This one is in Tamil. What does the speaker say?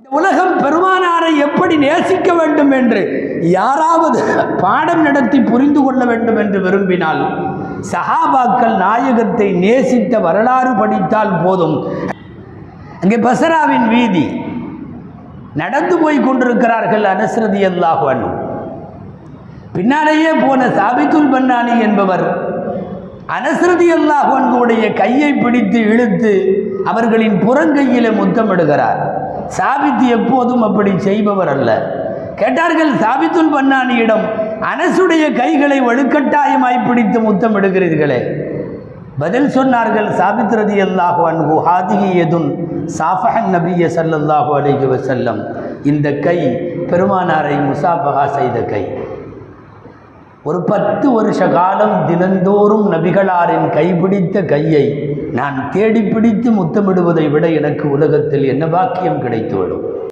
இந்த உலகம் பெருமானாரை எப்படி நேசிக்க வேண்டும் என்று யாராவது பாடம் நடத்தி புரிந்து கொள்ள வேண்டும் என்று விரும்பினால் சஹாபாக்கள் நாயகத்தை நேசித்த வரலாறு படித்தால் போதும். அங்கே பசராவின் வீதி நடந்து போய் கொண்டிருக்கிறார்கள் அனஸ்ரதி அல்லாஹன் பின்னாலேயே போன சாபித்துல் பன்னானி என்பவர் அனஸ்ரதி அல்லாஹுடைய கையை பிடித்து இழுத்து அவர்களின் புறங்கையில முத்தமிடுகிறார். சாபித்து எப்போதும் அப்படி செய்பவர் அல்ல கேட்டார்கள் சாபித்துல் பன்னானியிடம் அனசுடைய கைகளை வலுக்கட்டாயமாய் பிடித்து முத்தமிடுகிறீர்களே பதில் சொன்னார்கள் சாபித் ரதி அல்லாஹு அன்பு ஹாதிகி எதுன் சாஃபஹன் நபிய சல்லல்லாஹு அலைஹி வசல்லம் இந்த கை பெருமானாரை முசாபகா செய்த கை. ஒரு பத்து வருஷ காலம் தினந்தோறும் நபிகளாரின் கைபிடித்த கையை நான் தேடி பிடித்து முத்தமிடுவதை விட எனக்கு உலகத்தில் என்ன பாக்கியம் கிடைத்துவிடும்